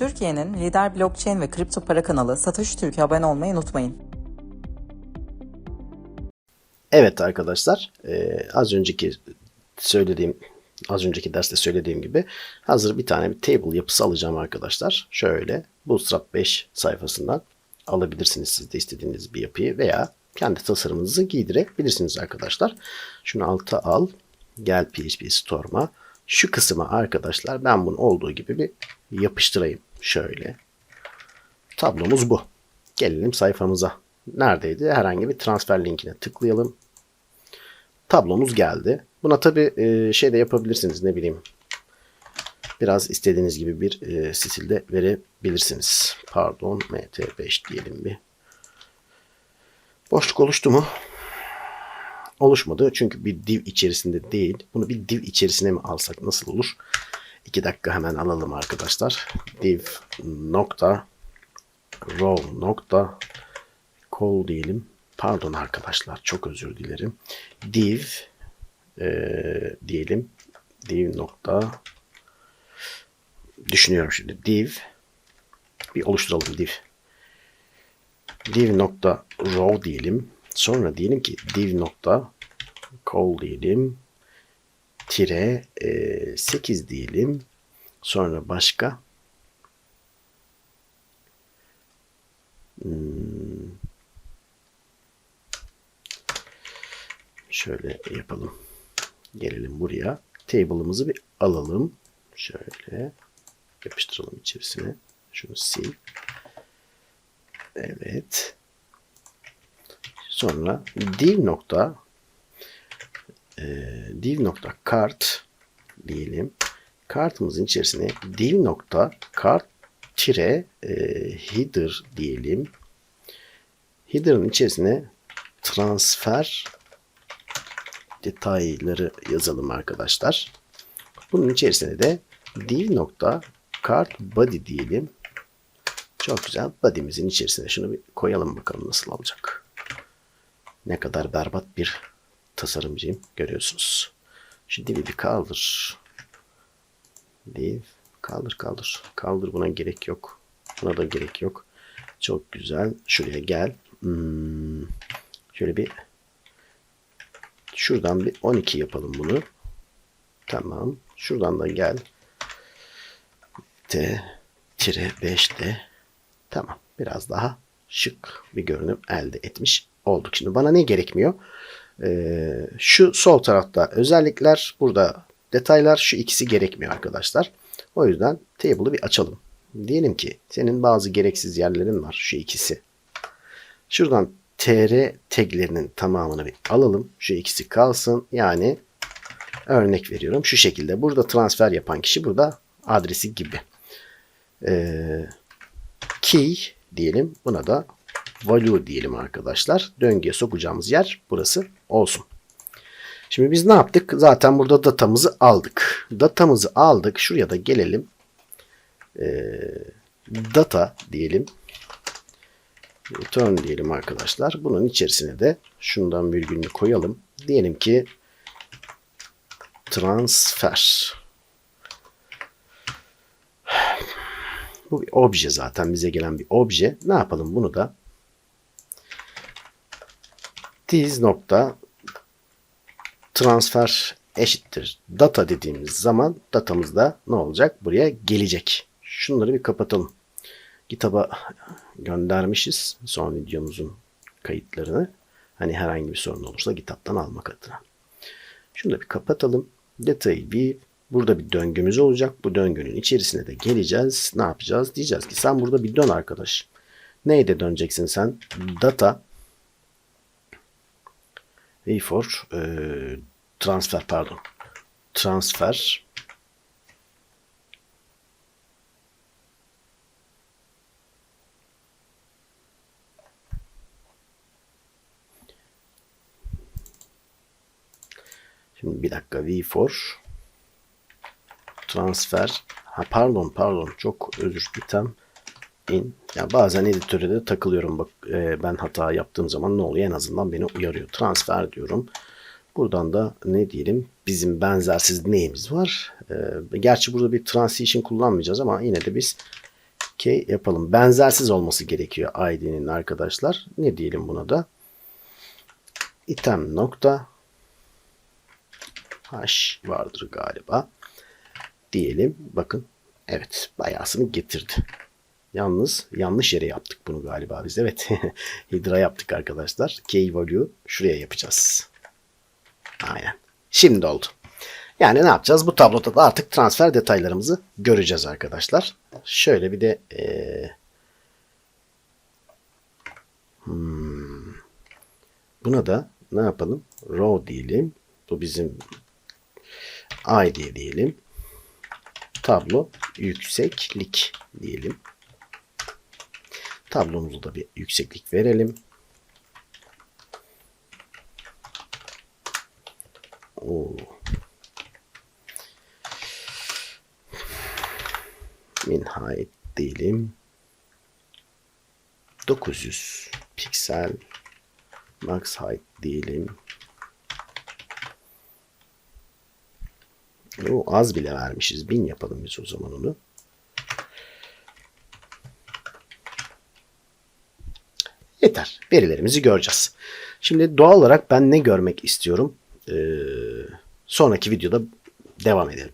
Türkiye'nin lider blockchain ve kripto para kanalı Satoshi Türk'e abone olmayı unutmayın. Evet arkadaşlar, e, az önceki söylediğim, az önceki derste söylediğim gibi hazır bir tane bir table yapısı alacağım arkadaşlar. Şöyle Bootstrap 5 sayfasından alabilirsiniz siz de istediğiniz bir yapıyı veya kendi tasarımınızı giydirebilirsiniz arkadaşlar. Şunu alta al, gel PHP Store'ma. Şu kısma arkadaşlar ben bunu olduğu gibi bir yapıştırayım. Şöyle. Tablomuz bu. Gelelim sayfamıza. Neredeydi? Herhangi bir transfer linkine tıklayalım. Tablomuz geldi. Buna tabi şey de yapabilirsiniz ne bileyim. Biraz istediğiniz gibi bir e, stilde verebilirsiniz. Pardon mt5 diyelim bir. Boşluk oluştu mu? Oluşmadı çünkü bir div içerisinde değil. Bunu bir div içerisine mi alsak nasıl olur? 2 dakika hemen alalım arkadaşlar. div nokta row nokta call diyelim. Pardon arkadaşlar çok özür dilerim. div e, diyelim. div nokta düşünüyorum şimdi. div bir oluşturalım div. div nokta row diyelim. Sonra diyelim ki div nokta call diyelim. Tire e, 8 diyelim. Sonra başka Hmm. Şöyle yapalım. Gelelim buraya. Table'ımızı bir alalım. Şöyle yapıştıralım içerisine. Şunu sil. Evet. Sonra div nokta e, div nokta kart diyelim. Kartımızın içerisine div nokta kart tire e, header diyelim. Header'ın içerisine transfer detayları yazalım arkadaşlar. Bunun içerisine de div nokta kart body diyelim. Çok güzel. Body'mizin içerisine şunu bir koyalım bakalım nasıl olacak. Ne kadar berbat bir tasarımcıyım görüyorsunuz. Divi bir kaldır. Div kaldır kaldır. Kaldır buna gerek yok. Buna da gerek yok. Çok güzel. Şuraya gel. Hmm. Şöyle bir şuradan bir 12 yapalım bunu. Tamam. Şuradan da gel. T tire 5 de tamam. Biraz daha şık bir görünüm elde etmiş olduk. Şimdi bana ne gerekmiyor? Ee, şu sol tarafta özellikler burada detaylar şu ikisi gerekmiyor arkadaşlar. O yüzden table'ı bir açalım. Diyelim ki senin bazı gereksiz yerlerin var şu ikisi. Şuradan tr taglerinin tamamını bir alalım. Şu ikisi kalsın. Yani örnek veriyorum şu şekilde. Burada transfer yapan kişi burada adresi gibi. Ee, key diyelim. Buna da value diyelim arkadaşlar. Döngüye sokacağımız yer burası olsun. Şimdi biz ne yaptık? Zaten burada datamızı aldık. Datamızı aldık. Şuraya da gelelim. Ee, data diyelim. Return diyelim arkadaşlar. Bunun içerisine de şundan virgülünü koyalım. Diyelim ki transfer. Bu bir obje zaten bize gelen bir obje. Ne yapalım bunu da diz nokta transfer eşittir data dediğimiz zaman datamızda ne olacak? Buraya gelecek. Şunları bir kapatalım. GitHub'a göndermişiz son videomuzun kayıtlarını. Hani herhangi bir sorun olursa GitHub'tan almak adına. Şunu da bir kapatalım. Detayı bir burada bir döngümüz olacak. Bu döngünün içerisine de geleceğiz. Ne yapacağız? Diyeceğiz ki sen burada bir dön arkadaş. Neyde döneceksin sen? Data for e, transfer pardon. Transfer. Şimdi bir dakika V4 transfer. Ha pardon pardon. Çok özür dilerim in ya bazen editöre de takılıyorum bak e, ben hata yaptığım zaman ne oluyor en azından beni uyarıyor transfer diyorum buradan da ne diyelim bizim benzersiz neyimiz var e, gerçi burada bir transition kullanmayacağız ama yine de biz Okey yapalım. Benzersiz olması gerekiyor ID'nin arkadaşlar. Ne diyelim buna da? item nokta h vardır galiba. Diyelim. Bakın. Evet. Bayağısını getirdi. Yalnız yanlış yere yaptık bunu galiba biz. Evet. Hydra yaptık arkadaşlar. Key value şuraya yapacağız. Aynen. Şimdi oldu. Yani ne yapacağız? Bu tabloda da artık transfer detaylarımızı göreceğiz arkadaşlar. Şöyle bir de eee, hmm, buna da ne yapalım? Row diyelim. Bu bizim ID diyelim. Tablo yükseklik diyelim. Tablomuzu da bir yükseklik verelim. Oo. Min height diyelim. 900 piksel max height diyelim. O az bile vermişiz. 1000 yapalım biz o zaman onu. Yeter. Verilerimizi göreceğiz. Şimdi doğal olarak ben ne görmek istiyorum? Ee, sonraki videoda devam edelim.